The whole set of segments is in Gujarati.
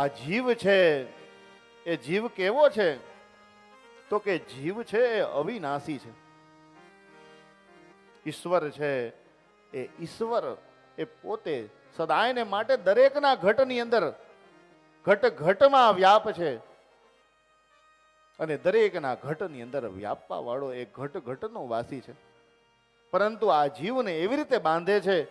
આ જીવ છે, એ જીવ કેવો છે? તો કે જીવ છે, એ અવિનાશી છે. ઈશ્વર છે, એ ઈશ્વર, એ પોતે સદાયને માટે દરેકના ઘટની અંદર ઘટ ઘટમાં વ્યાપ છે. અને દરેકના ઘટની અંદર વ્યાપવા વાળો એ ઘટ ઘટનો વાસી છે. પરંતુ આ જીવને એવી રીતે બાંધે છે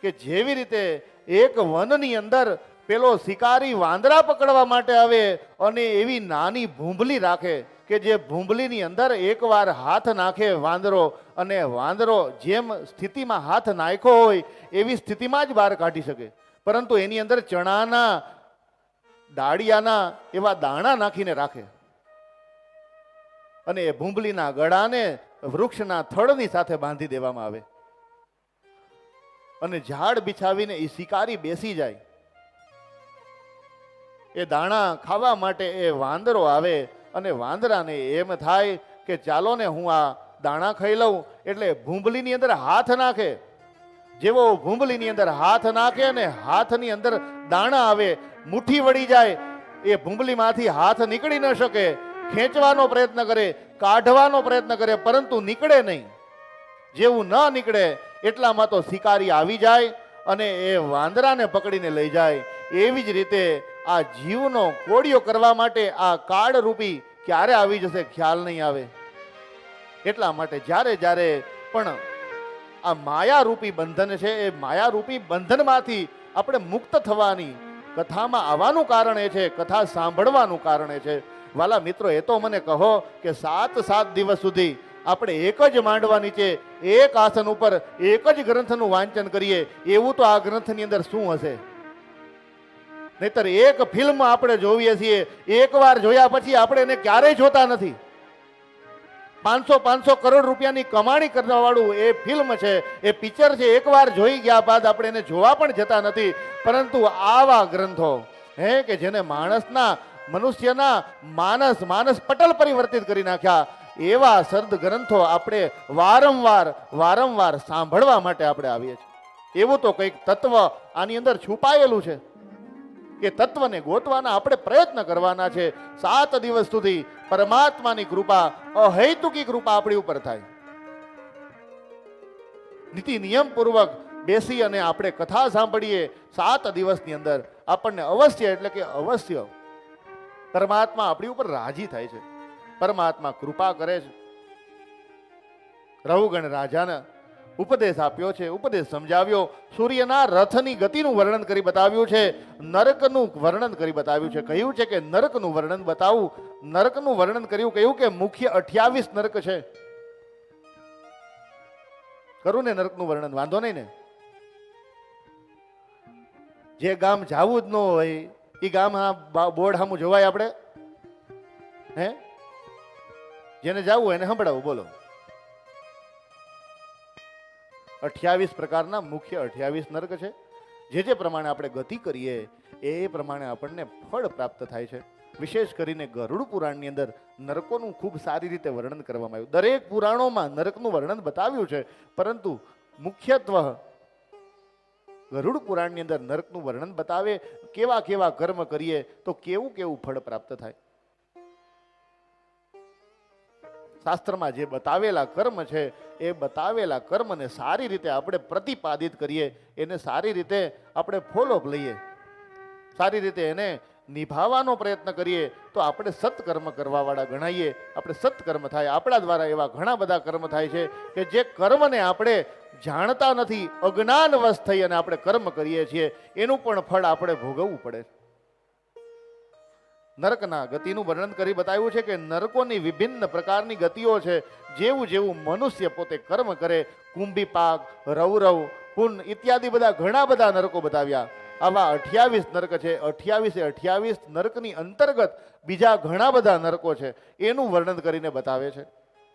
કે જેવી રીતે એક વનની અંદર પેલો શિકારી વાંદરા પકડવા માટે આવે અને એવી નાની ભૂંભલી રાખે કે જે ભૂંભલીની અંદર એકવાર હાથ નાખે વાંદરો અને વાંદરો જેમ સ્થિતિમાં હાથ નાખ્યો હોય એવી સ્થિતિમાં જ બહાર કાઢી શકે. પરંતુ એની અંદર ચણાના દાળિયાના એવા દાણા નાખીને રાખે. અને એ ભૂંભલીના ગળાને વૃક્ષના થડની સાથે બાંધી દેવામાં આવે. અને ઝાડ બિછાવીને એ શિકારી બેસી જાય. એ દાણા ખાવા માટે એ વાંદરો આવે અને વાંદરાને એમ થાય કે ચાલો ને હું આ દાણા ખાઈ લઉં. એટલે ભૂંભલીની અંદર હાથ નાખે. જેવો ભૂંબલીની અંદર હાથ નાખે અને હાથની અંદર દાણા આવે, મુઠ્ઠી વળી જાય, એ ભૂંબલીમાંથી હાથ નીકળી ન શકે. ખેંચવાનો પ્રયત્ન કરે, કાઢવાનો પ્રયત્ન કરે, પરંતુ નીકળે નહીં. જેવું ન નીકળે, એટલામાં તો શિકારી આવી જાય અને એ વાંદરાને પકડીને લઈ જાય. એવી જ રીતે આ જીવનો કોડિયો કરવા માટે આ કાળ રૂપી ક્યારે આવી જશે ખ્યાલ નહીં આવે. એટલા માટે જ્યારે જ્યારે પણ આ માયારૂપી બંધન છે, એ માયારૂપી બંધનમાંથી આપણે મુક્ત થવાની કથામાં આવવાનું કારણ એ છે, કથા સાંભળવાનું કારણ એ છે. વાલા મિત્રો, એ તો મને કહો કે સાત સાત દિવસ સુધી આપણે એક જ માંડવા નીચે, એક આસન ઉપર, એક જ ગ્રંથનું વાંચન કરીએ, એવું તો આ ગ્રંથની અંદર શું હશે? નહીતર એક ફિલ્મ આપણે જોઈએ છીએ. એકવાર જોયા પછી આપણે એને ક્યારેય જોતા નથી. પાંચસો પાંચસો કરોડ રૂપિયાની કમાણી કરવાવાળું એ ફિલ્મ છે, એ પિક્ચર છે. એકવાર જોઈ ગયા બાદ આપણે એને જોવા પણ જતા નથી. પરંતુ આવા ગ્રંથો, હે, કે જેને માણસના, મનુષ્યના માનસ માનસ પટલ પરિવર્તિત કરી નાખ્યા, એવા સર્દ ગ્રંથો આપણે વારંવાર વારંવાર સાંભળવા માટે આપણે આવીએ છીએ. એવું તો કંઈક તત્વ આની અંદર છુપાયેલું છે. એ તત્વને ગોતવાના આપણે પ્રયત્ન કરવાના છે. સાત દિવસ સુધી પરમાત્માની કૃપા, અહૈતુકી કૃપા આપણી ઉપર થાય. નીતિ નિયમ પૂર્વક બેસી અને આપણે કથા સાંભળીએ સાત દિવસની અંદર. આપણને અવશ્ય, એટલે કે અવશ્ય, પરમાત્મા આપણી ઉપર રાજી થાય છે. પરમાત્મા કૃપા કરે છે. રહુગણ રાજાને ઉપદેશ આપ્યો છે, ઉપદેશ સમજાવ્યો. સૂર્યના રથની ગતિનું વર્ણન કરી બતાવ્યું છે, નરકનું વર્ણન કરી બતાવ્યું છે. કહ્યું છે કે નરકનું વર્ણન બતાવું. નરકનું વર્ણન કર્યું, કહ્યું કે મુખ્ય અઠ્યાવીસ નરક છે. કરું ને નરકનું વર્ણન, વાંધો નહીં ને. જે ગામ જાવું જ ન હોય એ ગામ હા બોર્ડ સામું જોવાય આપણે? હે? જેને જવું એને સંભળાવું, બોલો. અઠ્યાવીસ પ્રકારના મુખ્ય અઠ્યાવીસ નર્ક છે. જે જે પ્રમાણે આપણે ગતિ કરીએ, એ પ્રમાણે આપણને ફળ પ્રાપ્ત થાય છે. વિશેષ કરીને ગરુડ પુરાણની અંદર નરકોનું ખૂબ સારી રીતે વર્ણન કરવામાં આવ્યું. દરેક પુરાણોમાં નરકનું વર્ણન બતાવ્યું છે, પરંતુ મુખ્યત્વ ગરુડ પુરાણની અંદર નરકનું વર્ણન બતાવે, કેવા કેવા કર્મ કરીએ, તો કેવું કેવું ફળ પ્રાપ્ત થાય. શાસ્ત્રમાં જે બતાવેલા કર્મ છે, એ બતાવેલા કર્મને સારી રીતે આપણે પ્રતિપાદિત કરીએ, એને સારી રીતે આપણે ફોલોઅપ લઈએ. સારી રીતે એને નિભાવવાનો પ્રયત્ન કરીએ, તો આપણે સત્કર્મ કરવાવાળા ગણાઈએ, આપણે સત્કર્મ થાય. આપણા દ્વારા એવા ઘણા બધા કર્મ થાય છે કે જે કર્મને આપણે જાણતા નથી, અજ્ઞાનવશ થઈ અને આપણે કર્મ કરીએ છીએ, એનું પણ ફળ આપણે ભોગવવું પડે. છે નરકના ગતિનું વર્ણન કરી બતાવ્યું છે કે નરકોની વિભિન્ન પ્રકારની ગતિઓ છે. જેવું જેવું મનુષ્ય પોતે કર્મ કરે, કુંભી પાક, રૌરવ, પુન ઇત્યાદિ બધા ઘણા બધા નરકો બતાવ્યા. આવા અઠ્યાવીસ નરક છે. અઠ્યાવીસે અઠ્યાવીસ નરકની અંતર્ગત બીજા ઘણા બધા નરકો છે. એનું વર્ણન કરીને બતાવે છે.